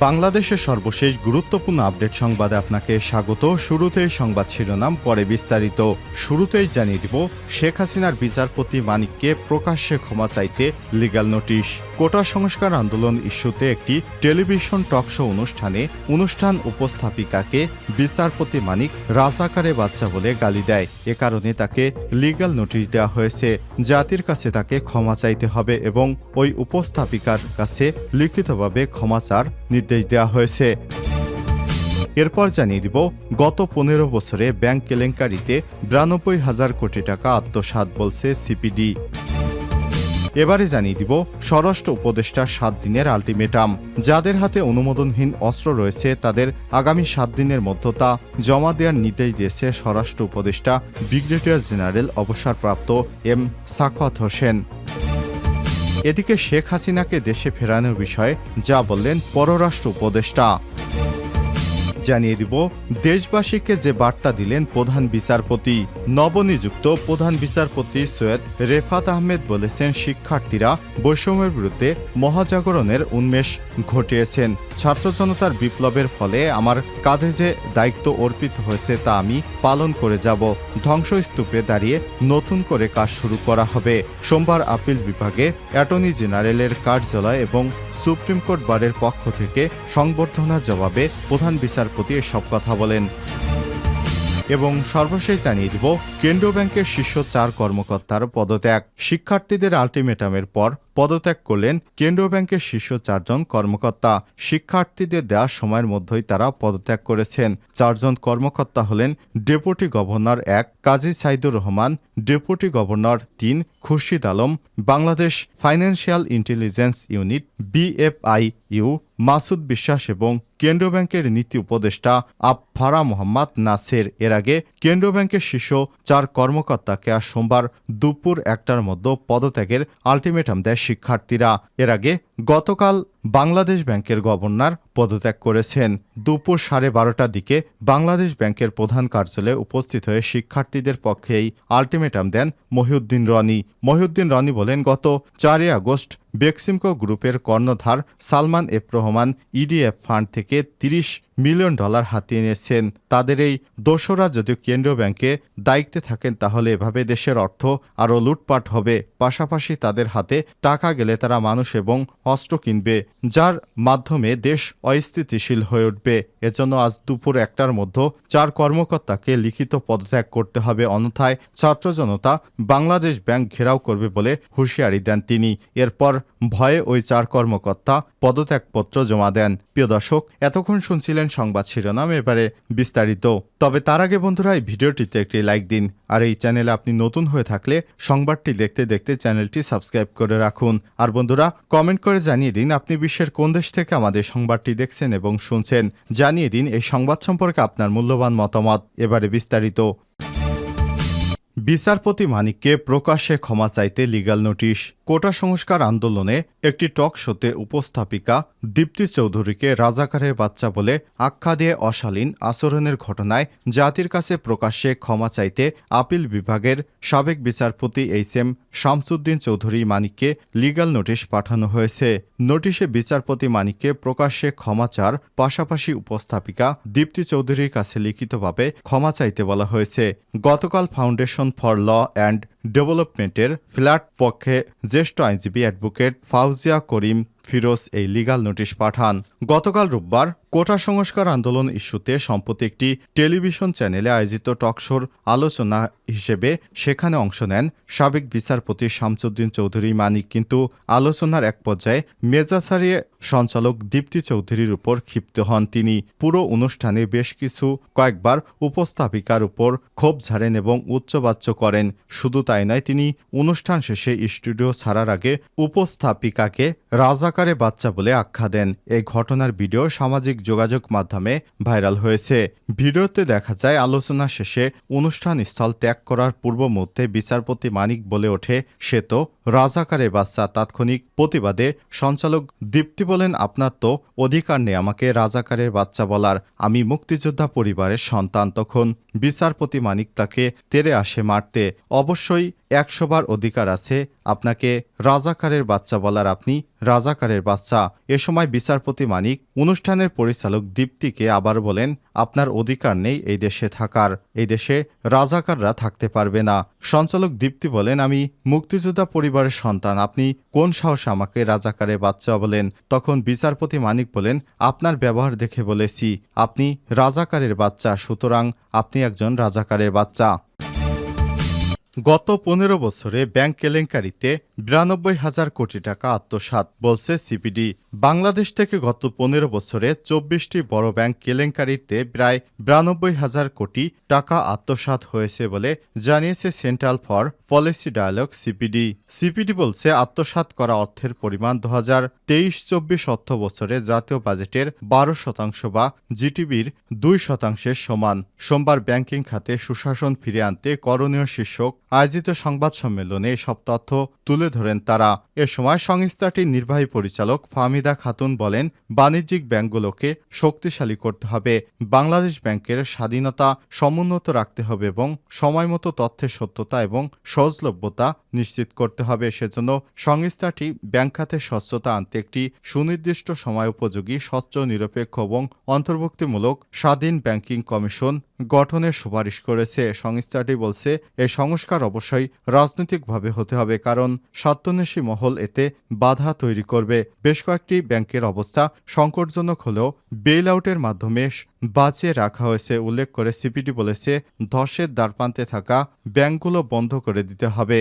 বাংলাদেশের সর্বশেষ গুরুত্বপূর্ণ আপডেট সংবাদে আপনাকে স্বাগত। শুরুতেই সংবাদ শিরোনাম, পরে বিস্তারিত। শুরুতেই জানিয়ে দিব, শেখ হাসিনার বিচারপতি মানিককে প্রকাশ্যে ক্ষমা চাইতে লিগ্যাল নোটিশ কোটা সংস্কার আন্দোলন ইস্যুতে একটি টেলিভিশন টকশো অনুষ্ঠানে অনুষ্ঠান উপস্থাপিকাকে বিচারপতি মানিক রাজাকারে বাচ্চা বলে গালি দেয়। এ কারণে তাকে লিগাল নোটিশ দেওয়া হয়েছে। জাতির কাছে তাকে ক্ষমা চাইতে হবে এবং ওই উপস্থাপিকার কাছে লিখিতভাবে ক্ষমা চার নির্দেশ দেওয়া হয়েছে। এরপর জানিয়ে দিব, গত পনেরো বছরে ব্যাংক কেলেঙ্কারিতে বিরানব্বই হাজার কোটি টাকা আত্মসাৎ বলছে সিপিডি। এবারে জানিয়ে দিব, স্বরাষ্ট্র উপদেষ্টার সাত দিনের আলটিমেটাম। যাদের হাতে অনুমোদনহীন অস্ত্র রয়েছে, তাদের আগামী সাত দিনের মধ্যে তা জমা দেওয়ার নির্দেশ দিয়েছে স্বরাষ্ট্র উপদেষ্টা ব্রিগেডিয়ার জেনারেল অবসরপ্রাপ্ত এম সাখাত হোসেন। এদিকে শেখ হাসিনাকে দেশে ফেরানোর বিষয়ে যা বললেন পররাষ্ট্র উপদেষ্টা। জানিয়ে দিব, দেশবাসীকে যে বার্তা দিলেন প্রধান বিচারপতি, নবনিযুক্ত প্রধান বিচারপতি সৈয়দ রেফাত আহমেদ বলেছেন, শিক্ষার্থীরা বৈষম্যের বিরুদ্ধে মহাজাগরণের উন্মেষ ঘটিয়েছেন। ছাত্র জনতার বিপ্লবের ফলে আমার কাঁধে যে দায়িত্ব অর্পিত হয়েছে তা আমি পালন করে যাব। ধ্বংসস্তূপে দাঁড়িয়ে নতুন করে কাজ শুরু করা হবে। সোমবার আপিল বিভাগে অ্যাটর্নি জেনারেলের কার্যালয় এবং সুপ্রিম কোর্ট বারের পক্ষ থেকে সংবর্ধনার জবাবে প্রধান বিচারপতি এসব কথা বলেন। এবং সর্বশেষ জানিয়ে দিব, কেন্দ্রীয় ব্যাংকের শীর্ষ চার কর্মকর্তার পদত্যাগ। শিক্ষার্থীদের আলটিমেটামের পর পদত্যাগ করলেন কেন্দ্রীয় ব্যাংকের শীর্ষ চারজন কর্মকর্তা। শিক্ষার্থীদের দেওয়ার সময়ের মধ্যেই তারা পদত্যাগ করেছেন। চারজন কর্মকর্তা হলেন ডেপুটি গভর্নর এক, কাজী সাইদুর রহমান, ডেপুটি গভর্নর তিন, Khurshid Alam, Bangladesh financial intelligence unit BFI U Masud Biswas এবং কেন্দ্রীয় ব্যাংকের নীতি উপদেষ্টা আফারা মোহাম্মদ নাসের। এর আগে কেন্দ্রীয় ব্যাংকের শীর্ষ চার কর্মকর্তাকে আজ সোমবার দুপুর একটার মধ্যে পদত্যাগের আলটিমেটাম দেয় শিক্ষার্থীরা। এর আগে গতকাল বাংলাদেশ ব্যাংকের গভর্নর পদত্যাগ করেছেন। দুপুর সাড়ে বারোটার দিকে বাংলাদেশ ব্যাংকের প্রধান কার্যালয়ে উপস্থিত হয়ে শিক্ষার্থীদের পক্ষে এই আলটিমেটাম দেন মহিউদ্দিন রনি। মহিউদ্দিন রনি বলেন, গত চারই আগস্ট বেক্সিমকো গ্রুপের কর্ণধার Salman F Rahman EDF fund থেকে তিরিশ মিলিয়ন ডলার হাতিয়ে নিয়েছেন। তাদের এই দোসরা যদি কেন্দ্রীয় ব্যাংকে দায়িত্বে থাকেন, তাহলে এভাবে দেশের অর্থ আরও লুটপাট হবে। পাশাপাশি তাদের হাতে টাকা গেলে তারা মানুষ এবং অস্ত্র কিনবে। যার মাধ্যমে দেশ অস্থিতিশীল হয়ে উঠবে। এজন্য আজ দুপুর একটার মধ্যে চার কর্মকর্তাকে লিখিত পদত্যাগ করতে হবে। অন্যথায় ছাত্র জনতা বাংলাদেশ ব্যাংক ঘেরাও করবে বলে হুঁশিয়ারি দেন তিনি। এরপর ভয়ে ওই চার কর্মকর্তা পদত্যাগপত্র জমা দেন। প্রিয় দর্শক, এতক্ষণ শুনছিলেন সংবাদ শিরোনাম, এবারে বিস্তারিত। তবে তার আগে বন্ধুরা, এই ভিডিওটিতে একটি লাইক দিন। আর এই চ্যানেলে আপনি নতুন হয়ে থাকলে সংবাদটি দেখতে দেখতে চ্যানেলটি সাবস্ক্রাইব করে রাখুন। আর বন্ধুরা, কমেন্ট করে জানিয়ে দিন আপনি বিশ্বের কোন দেশ থেকে আমাদের সংবাদটি দেখছেন এবং শুনছেন, জানিয়ে দিন এই সংবাদ সম্পর্কে আপনার মূল্যবান মতামত। এবারে বিস্তারিত। বিচারপতি মানিককে প্রকাশ্যে ক্ষমা চাইতে লিগাল নোটিশ, কোটা সংস্কার আন্দোলনে একটি টক শোতে উপস্থাপিকা দীপ্তি চৌধুরীকে রাজাকারে বাচ্চা বলে আখ্যা দিয়ে অশালীন আচরণের ঘটনায় জাতির কাছে প্রকাশ্যে ক্ষমা চাইতে আপিল বিভাগের সাবেক বিচারপতি এইচ এম শামসুদ্দিন চৌধুরী মানিককে লিগাল নোটিশ পাঠানো হয়েছে। নোটিশে বিচারপতি মানিককে প্রকাশ্যে ক্ষমা চার পাশাপাশি উপস্থাপিকা দীপ্তি চৌধুরীর কাছে লিখিতভাবে ক্ষমা চাইতে বলা হয়েছে। গতকাল ফাউন্ডেশন ফর ল অ্যান্ড ডেভেলপমেন্টের ফ্ল্যাট পক্ষে জ্যেষ্ঠ আইনজীবী অ্যাডভোকেট ফাউজিয়া করিম ফিরোজ এই লিগাল নোটিশ পাঠান। গতকাল রোববার কোটা সংস্কার আন্দোলন ইস্যুতে সম্প্রতি একটি টেলিভিশন চ্যানেলে আয়োজিত টকশোর আলোচনা হিসেবে সেখানে অংশ নেন সাবেক বিচারপতি শামসুদ্দিন চৌধুরী মানিক। কিন্তু আলোচনার এক পর্যায়ে মেজাজ হারিয়ে সঞ্চালক দীপ্তি চৌধুরীর উপর ক্ষিপ্ত হন তিনি। পুরো অনুষ্ঠানে বেশ কিছু কয়েকবার উপস্থাপিকার উপর ক্ষোভ ঝাড়েন এবং উচ্চবাচ্য করেন। শুধু তাই নয়, তিনি অনুষ্ঠান শেষে স্টুডিও ছাড়ার আগে উপস্থাপিকাকে রাজাকারে বাচ্চা বলে আখ্যা দেন। এই ঘটনার ভিডিও সামাজিক যোগাযোগ মাধ্যমে ভাইরাল হয়েছে। ভিডিওতে দেখা যায়, আলোচনা শেষে অনুষ্ঠান স্থল ত্যাগ করার পূর্ব মুহূর্তে বিচারপতি মানিক বলে ওঠে, সে তো রাজাকারে বাচ্চা। তাৎক্ষণিক প্রতিবাদে সঞ্চালক দীপ্তি বলেন, আপনার তো অধিকার নেই আমাকে রাজাকারের বাচ্চা বলার। আমি মুক্তিযোদ্ধা পরিবারের সন্তান। তখন বিচারপতি মানিক তাকে তেরে আসে মারতে। অবশ্যই একশোবার অধিকার আছে আপনাকে রাজাকারের বাচ্চা বলার, আপনি রাজাকারের বাচ্চা। এ সময় বিচারপতি মানিক অনুষ্ঠানের পরিচালক দীপ্তিকে আবার বলেন আপনার অধিকার নেই এই দেশে থাকার। এই দেশে রাজাকাররা থাকতে পারবে না। সঞ্চালক দীপ্তি বলেন, আমি মুক্তিযোদ্ধা পরিবারের সন্তান। আপনি কোন সাহসে আমাকে রাজাকারে বাচ্চা বলেন? তখন বিচারপতি মানিক বলেন, আপনার ব্যবহার দেখে বলেছি। আপনি রাজাকারের বাচ্চা, সুতরাং আপনি একজন রাজাকারের বাচ্চা। গত পনেরো বছরে ব্যাংক কেলেঙ্কারিতে বিরানব্বই হাজার কোটি টাকা আত্মসাৎ বলছে সিপিডি। বাংলাদেশ থেকে গত পনেরো বছরে চব্বিশটি বড় ব্যাংক কেলেঙ্কারিতে প্রায় বিরানব্বই হাজার কোটি টাকা আত্মসাৎ হয়েছে বলে জানিয়েছে Centre for Policy Dialogue CPD. CPD বলছে আত্মসাৎ করা অর্থের পরিমাণ দু হাজার তেইশ চব্বিশ অর্থ বছরে জাতীয় বাজেটের বারো শতাংশ বা জিটিবির দুই শতাংশের সমান। সোমবার ব্যাংকিং খাতে সুশাসন ফিরে আনতে করণীয় শীর্ষক আয়োজিত সংবাদ সম্মেলনে এসব তথ্য তুলে ধরেন তারা। এ সময় সংস্থাটির নির্বাহী পরিচালক ফাহমিদা খাতুন বলেন, বাণিজ্যিক ব্যাংকগুলোকে শক্তিশালী করতে হবে। বাংলাদেশ ব্যাংকের স্বাধীনতা সমুন্নত রাখতে হবে এবং সময়মতো তথ্যের সত্যতা এবং সহজলভ্যতা নিশ্চিত করতে হবে। সেজন্য সংস্থাটি ব্যাংক খাতে স্বচ্ছতা আনতে একটি সুনির্দিষ্ট সময় উপযোগী, স্বচ্ছ, নিরপেক্ষ এবং অন্তর্ভুক্তিমূলক স্বাধীন ব্যাংকিং কমিশন গঠনের সুপারিশ করেছে। সংস্থাটি বলছে এই সংস্কার অবশ্যই রাজনৈতিকভাবে হতে হবে, কারণ স্বার্থন্বেষী মহল এতে বাধা তৈরি করবে। বেশ কয়েকটি ব্যাংকের অবস্থা সংকটজনক হলেও বেইল আউটের মাধ্যমে বাঁচিয়ে রাখা হয়েছে, উল্লেখ করে সিপিডি বলেছে, ধসের দ্বারপ্রান্তে থাকা ব্যাংকগুলো বন্ধ করে দিতে হবে।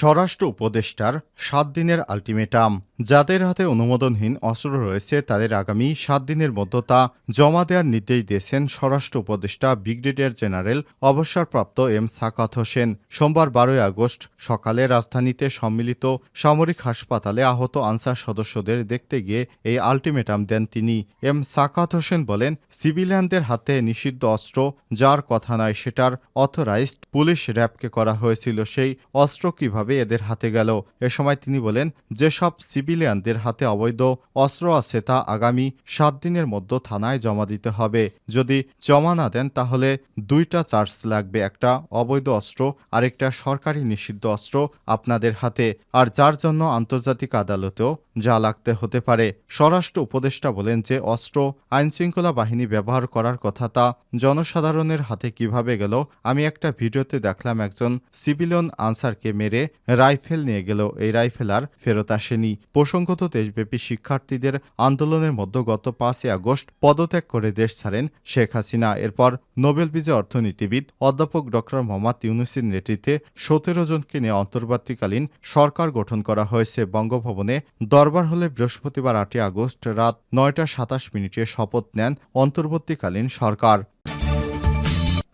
স্বরাষ্ট্র উপদেষ্টার সাত দিনের আলটিমেটাম। যাদের হাতে অনুমোদনহীন অস্ত্র রয়েছে, তাদের আগামী সাত দিনের মধ্যে তা জমা দেওয়ার নির্দেশ দিয়েছেন স্বরাষ্ট্র উপদেষ্টা, ব্রিগেডিয়ার জেনারেল অবসরপ্রাপ্ত এম সাকাত হোসেন। সোমবার বারোই আগস্ট সকালে রাজধানীতে সম্মিলিত সামরিক হাসপাতালে আহত আনসার সদস্যদের দেখতে গিয়ে এই আলটিমেটাম দেন তিনি। এম সাকাত হোসেন বলেন, সিভিলিয়ানদের হাতে নিষিদ্ধ অস্ত্র, যার কথা নয়, সেটার অথরাইজড পুলিশ র্যাবকে করা হয়েছিল। সেই অস্ত্র কীভাবে এদের হাতে গেল। এ সময় তিনি বলেন, যেসব সিভিলিয়ানদের হাতে অবৈধ অস্ত্র আছে তা আগামী সাত দিনের মধ্যে থানায় জমা দিতে হবে। যদি জমা না দেন, তাহলে দুইটা চার্জ লাগবে, একটা অবৈধ অস্ত্র, আরেকটা সরকারি নিষিদ্ধ অস্ত্র আপনাদের হাতে। আর যার জন্য আন্তর্জাতিক আদালতেও যা লাগতে হতে পারে। স্বরাষ্ট্র উপদেষ্টা বলেন যে, অস্ত্র, আইনশৃঙ্খলা বাহিনী ব্যবহার করার কথা তা জনসাধারণের হাতে কীভাবে গেল, আমি একটা ভিডিওতে দেখলাম একজন সিভিলিয়ন আনসারকে মেরে রাইফেল নিয়ে গেল। এই রাইফেল আর ফেরত আসেনি। প্রসঙ্গত, দেশব্যাপী শিক্ষার্থীদের আন্দোলনের মধ্যে গত পাঁচই আগস্ট পদত্যাগ করে দেশ ছাড়েন শেখ হাসিনা। এরপর নোবেল বিজয় অর্থনীতিবিদ অধ্যাপক ড. মোহাম্মদ ইউনুসের নেতৃত্বে সতেরো জনকে নিয়ে অন্তর্বর্তীকালীন সরকার গঠন করা হয়েছে। বঙ্গভবনে দরবার হলে বৃহস্পতিবার আটই আগস্ট রাত নয়টা সাতাশ মিনিটে শপথ নেন অন্তর্বর্তীকালীন সরকার।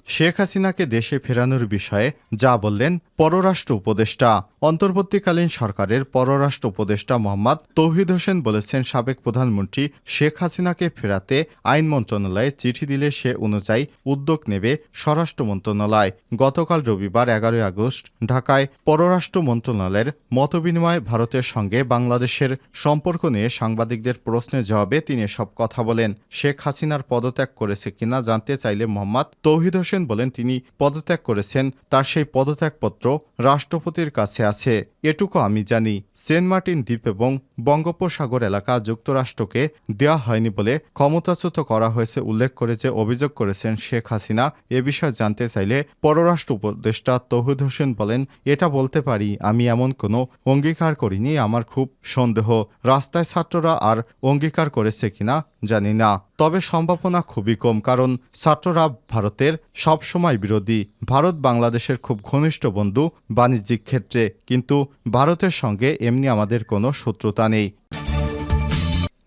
শেখ হাসিনাকে দেশে ফেরানোর বিষয়ে যা বললেন পররাষ্ট্র উপদেষ্টা। অন্তর্বর্তীকালীন সরকারের পররাষ্ট্র উপদেষ্টা মোহাম্মদ তৌহিদ হোসেন বলেছেন, সাবেক প্রধানমন্ত্রী শেখ হাসিনাকে ফেরাতে আইন মন্ত্রণালয়ে চিঠি দিলে সে অনুযায়ী উদ্যোগ নেবে স্বরাষ্ট্র মন্ত্রণালয়। গতকাল রবিবার এগারোই আগস্ট ঢাকায় পররাষ্ট্র মন্ত্রণালয়ের মতবিনিময় ভারতের সঙ্গে বাংলাদেশের সম্পর্ক নিয়ে সাংবাদিকদের প্রশ্নের জবাবে তিনি সব কথা বলেন। শেখ হাসিনার পদত্যাগ করেছে কিনা জানতে চাইলে মোহাম্মদ তৌহিদ হোসেন বলেন তিনি পদত্যাগ করেছেন, তার সেই পদত্যাগপত্র রাষ্ট্রপতির কাছে আছে। এটুকু আমি জানি, সেন্ট মার্টিন দ্বীপ এবং বঙ্গোপসাগর এলাকা যুক্তরাষ্ট্রকে দেওয়া হয়নি বলে ক্ষমতাচ্যুত করা হয়েছে উল্লেখ করে যে অভিযোগ করেছেন শেখ হাসিনা। এ বিষয়ে জানতে চাইলে পররাষ্ট্র উপদেষ্টা তৌহিদ হোসেন বলেন, এটা বলতে পারি, আমি এমন কোনো অঙ্গীকার করিনি, আমার খুব সন্দেহ। রাস্তায় ছাত্ররা আর অঙ্গীকার করেছে কিনা জানি না, তবে সম্ভাবনা খুবই কম, কারণ ছাত্ররা ভারতের সবসময় বিরোধী। ভারত বাংলাদেশের খুব ঘনিষ্ঠ বন্ধু বাণিজ্যিক ক্ষেত্রে, কিন্তু ভারতের সঙ্গে এমনি আমাদের কোনো শত্রুতা নেই।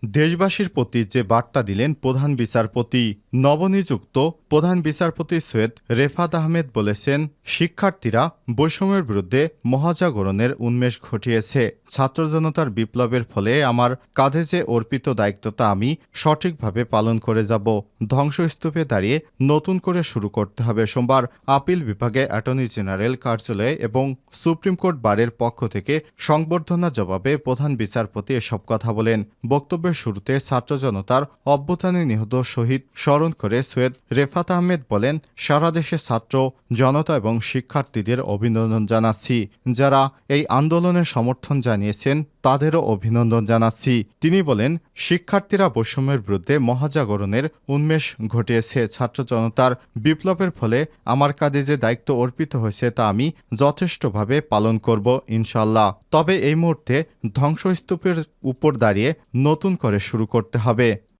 দেশবাসীর প্রতি যে বার্তা দিলেন প্রধান বিচারপতি, নবনিযুক্ত প্রধান বিচারপতি সৈয়দ রেফাত আহমেদ বলেছেন, শিক্ষার্থীরা বৈষম্যের বিরুদ্ধে মহাজাগরণের উন্মেষ ঘটিয়েছে। ছাত্র জনতার বিপ্লবের ফলে আমার কাঁধে যে অর্পিত দায়িত্বটা আমি সঠিকভাবে পালন করে যাব। ধ্বংসস্তূপে দাঁড়িয়ে নতুন করে শুরু করতে হবে সোমবার আপিল বিভাগে অ্যাটর্নি জেনারেল কার্যালয়ে এবং সুপ্রিম কোর্ট বারের পক্ষ থেকে সংবর্ধনা জবাবে প্রধান বিচারপতি এসব কথা বলেন। বক্তব্যে বিপ্লবের শুরুতে ছাত্র জনতার অভ্যুত্থানে নিহত শহীদ স্মরণ করে সৈয়দ রেফাত আহমেদ বলেন, সারা দেশের ছাত্র, জনতা এবং শিক্ষার্থীদের অভিনন্দন জানাচ্ছি। যারা এই আন্দোলনের সমর্থন জানিয়েছেন, তাদেরও অভিনন্দন জানাচ্ছি। তিনি বলেন, শিক্ষার্থীরা বৈষম্যের বিরুদ্ধে মহাজাগরণের উন্মেষ ঘটিয়েছে। ছাত্র জনতার বিপ্লবের ফলে আমার কাঁধে যে দায়িত্ব অর্পিত হয়েছে, তা আমি যথেষ্টভাবে পালন করব ইনশাল্লাহ তবে এই মুহূর্তে ধ্বংসস্তূপের উপর দাঁড়িয়ে নতুন করে শুরু করতে হবে।